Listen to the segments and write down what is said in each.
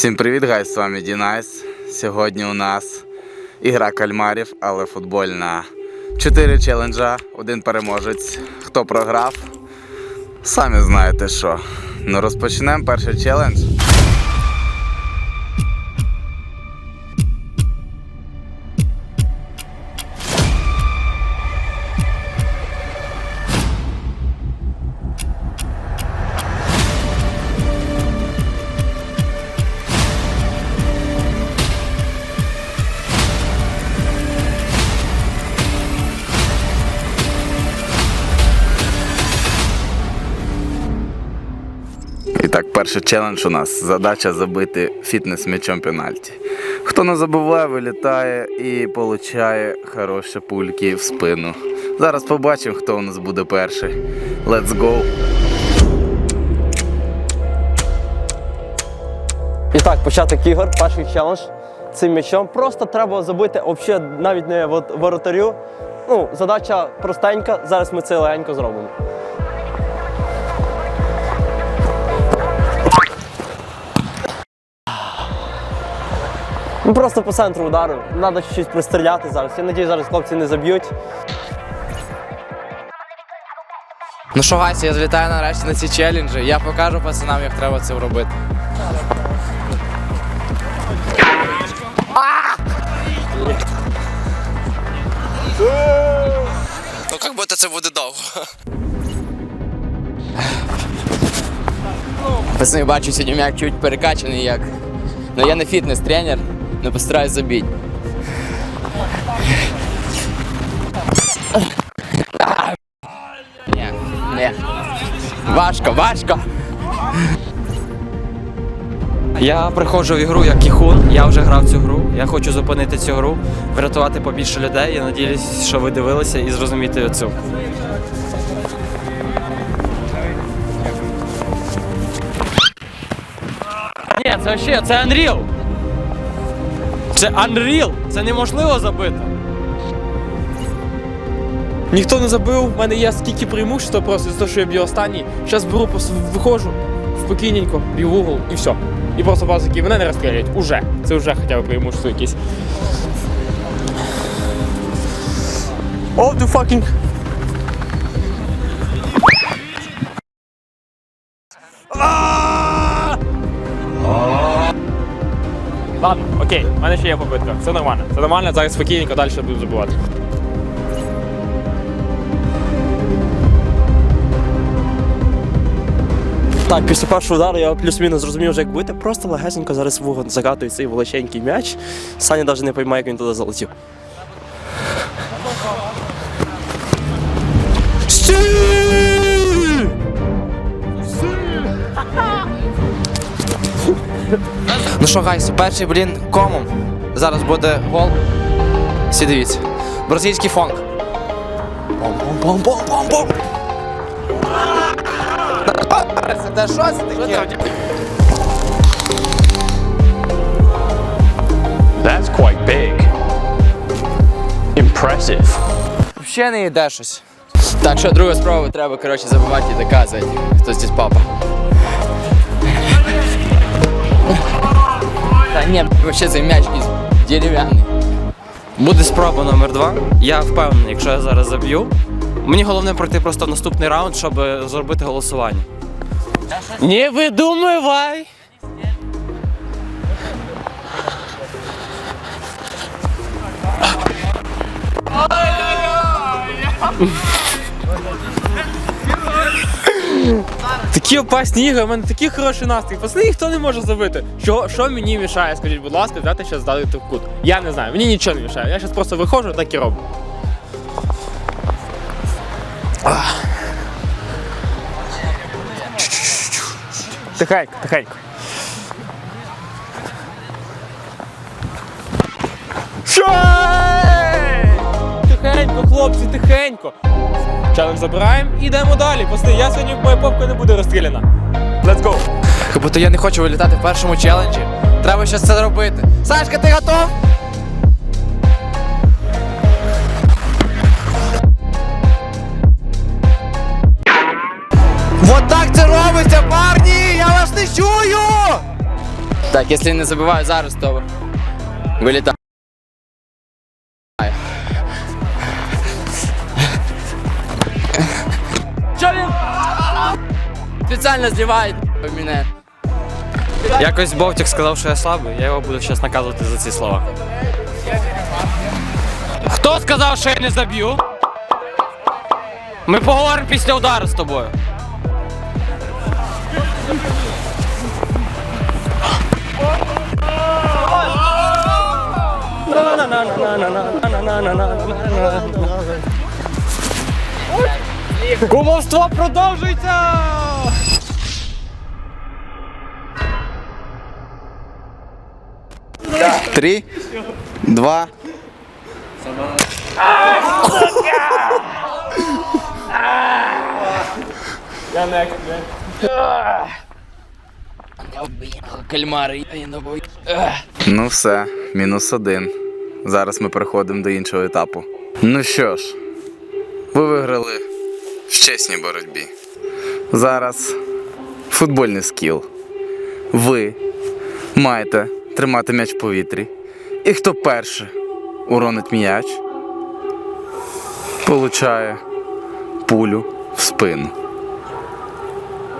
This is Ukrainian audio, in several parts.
Всім привіт, гай, з вами Дінайс. Сьогодні у нас ігра кальмарів, але футбольна. Чотири челенджа, один переможець. Хто програв? Самі знаєте що. Ну розпочнемо перший челендж. Перший челендж у нас задача забити фітнес м'ячом пенальті. Хто не забуває, вилітає і получає хороші пульки в спину. Зараз побачимо, хто у нас буде перший. Let's go! І так, початок ігор, перший челендж цим м'ячом. Просто треба забити взагалі навіть не воротарю. Ну, задача простенька, зараз ми це легенько зробимо. Ну, просто по центру удару. Треба чуть-чуть пристріляти зараз. Я надію, зараз хлопці не заб'ють. Ну що, Гайся, я злітаю нарешті на ці челенджі. Я покажу пацанам, як треба це робити. Ну, як будто це буде довго. Пацани, бачу, сьогодні м'як чуть перекачаний як. Ну я не фітнес-тренер, але постараюсь забити. Ні, ні. Важко, важко. Я приходжу в ігру як кіхун, я вже грав цю гру. Я хочу зупинити цю гру, врятувати побільше людей. Я надіюсь, що ви дивилися і зрозумієте цю. Ні, це ще, це Unreal. Це Unreal. Це неможливо забити. Ніхто не забив, в мене є скільки преимущества просто за те, що я б'ю останній. Зараз беру, просто виходжу спокійненько, б'ю в угол і все. І просто базу такі, мене не розстрілюють. Уже. Це вже хоча б преимущество якесь. О, du fucking... Ладно, окей, в мене ще є попитка. Все нормально. Все нормально, зараз спокійненько далі буду забувати. Так, після першого удару я плюс-мінус зрозумів, вже як бити. Просто легесенько зараз вугон закатує цей величенький м'яч. Саня навіть не поймає, як він туди залетів. Ну що, гайси, перший блін комом. Зараз буде гол. Всі дивіться. Бразильський фонк. Пом-пом-пом-пом-пом-пом. Це що це таке? That's quite big. Impressive. Ще не йде щось. Так, що друга спроба треба, коротше, забивати і доказувати, хто здесь папа. Та ні, вообще цей м'яч якийсь дерев'яний. Буде спроба номер два. Я впевнений, якщо я зараз заб'ю. Мені головне пройти просто в наступний раунд, щоб зробити голосування. Не видумывай! Такі опасні ігри, у мене такий хороший настрій. Пацани, ніхто не може забити. Що, що мені мішає, скажіть, будь ласка, взяти зараз дати в кут? Я не знаю, мені нічого не мішає. Я зараз просто виходжу, так і роблю. Тихенько, тихенько. Тихенько, хлопці, тихенько. Челендж забираємо і йдемо далі. Пусти, я сьогодні моя попка не буде розстріляна. Let's go! Будто я не хочу вилітати в першому челенджі. Треба щось це робити. Сашка, ти готов? Вот так це робиться, парні! Я вас не чую! Так, якщо не забиваю зараз, то вилітаю. Спеціально зливає мене. Якось Бовтік сказав, що я слабий, я його буду зараз наказувати за ці слова. Хто сказав, що я не заб'ю? Ми поговоримо після удару з тобою. Кумовство продовжується! Три, два. Кальмари, я не бою. Ну все, мінус один. Зараз ми переходимо до іншого етапу. Ну що ж, ви виграли в чесній боротьбі. Зараз футбольний скіл. Ви маєте тримати м'яч в повітрі. І хто перше уронить м'яч, получає пулю в спину.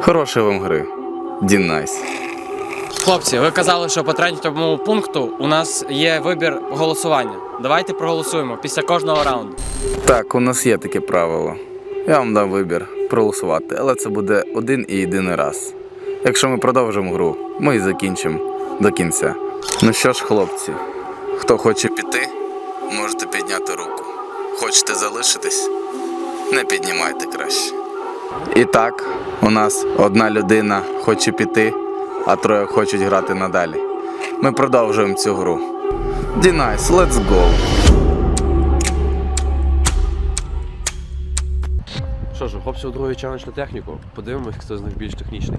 Хорошої вам гри. Дін Найс. Хлопці, ви казали, що по третьому пункту у нас є вибір голосування. Давайте проголосуємо після кожного раунду. Так, у нас є таке правило. Я вам дам вибір проголосувати, але це буде один і єдиний раз. Якщо ми продовжимо гру, ми і закінчимо до кінця. Ну що ж, хлопці, хто хоче піти, можете підняти руку. Хочете залишитись? Не піднімайте краще. І так, у нас одна людина хоче піти, а троє хочуть грати надалі. Ми продовжуємо цю гру. Дінайс, let's go! Що ж, у другий челендж на техніку. Подивимось, хто з них більш технічний.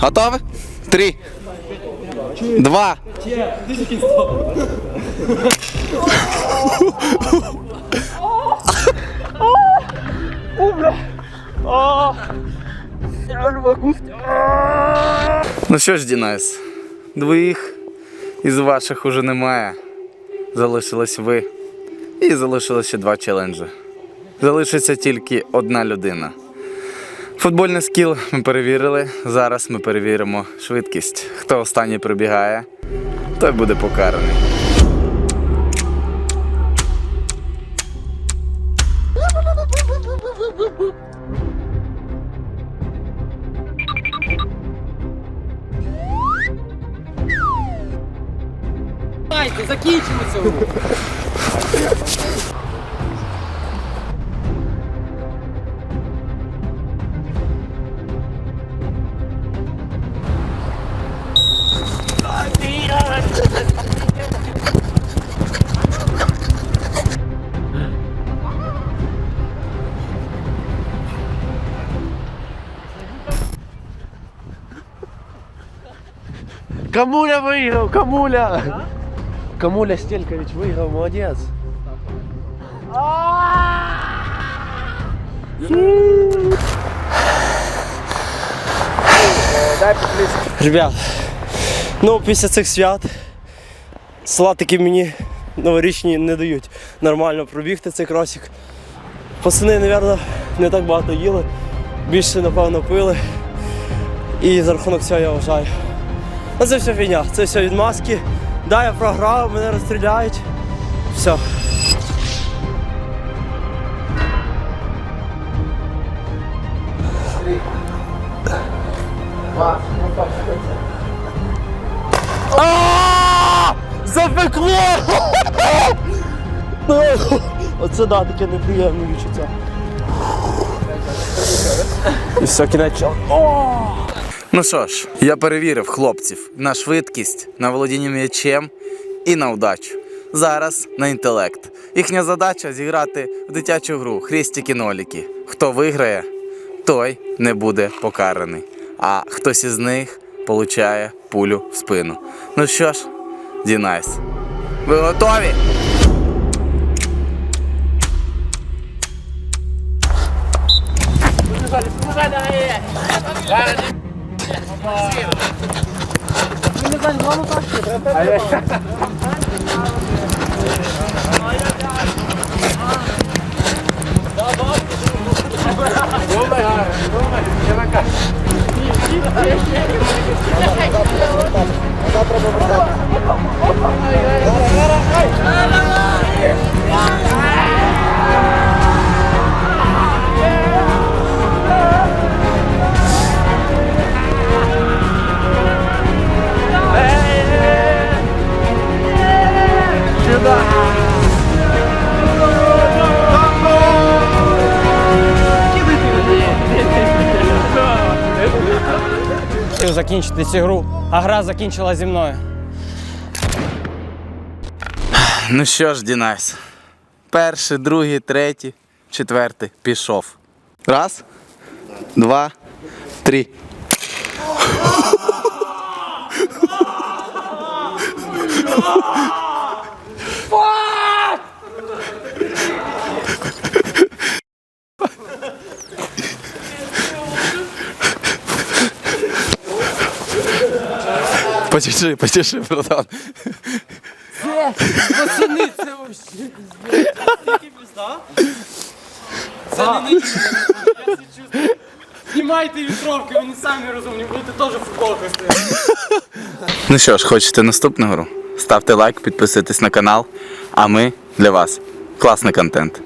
Готові? Три. Два. Ну що ж, Дінайс, двоїх із ваших уже немає. Залишились ви. І залишилося два челенджі. Залишиться тільки одна людина. Футбольний скіл ми перевірили. Зараз ми перевіримо швидкість. Хто останній прибігає, той буде покараний. Закінчимо цього. Камуля виграв! Камуля! Камуля Стелькович виграв, молодець. Ребят, ну після цих свят салатики мені новорічні не дають нормально пробігти цей кросик. Пацани, мабуть, не так багато їли, більше, напевно, пили. І за рахунок цього я вважаю. Ну це все фігня, це все від маски. Да, я програв, мене розстріляють. Все. А! Запекло! Оце да, таке неприємне відчуття. І все, кінець. Ну що ж, я перевірив хлопців на швидкість, на володіння м'ячем і на удачу. Зараз на інтелект. Їхня задача зіграти в дитячу гру хрестики-ноліки. Хто виграє, той не буде покараний. А хтось із них получає пулю в спину. Ну що ж, Дінайс, ви готові? Хотів закінчити цю гру, а гра закінчила зі мною. Ну що ж, Дінайс. Перший, другий, третій, четвертий. Пішов. Раз, два, три. Потіши, потіши, братан. Знімайте вітровки, вони самі розумні, будете теж футболку стояти. Ну що ж, хочете наступну гру? Ставте лайк, підписуйтесь на канал, а ми для вас класний контент.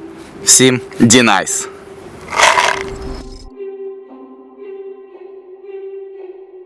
Всім Дінайс!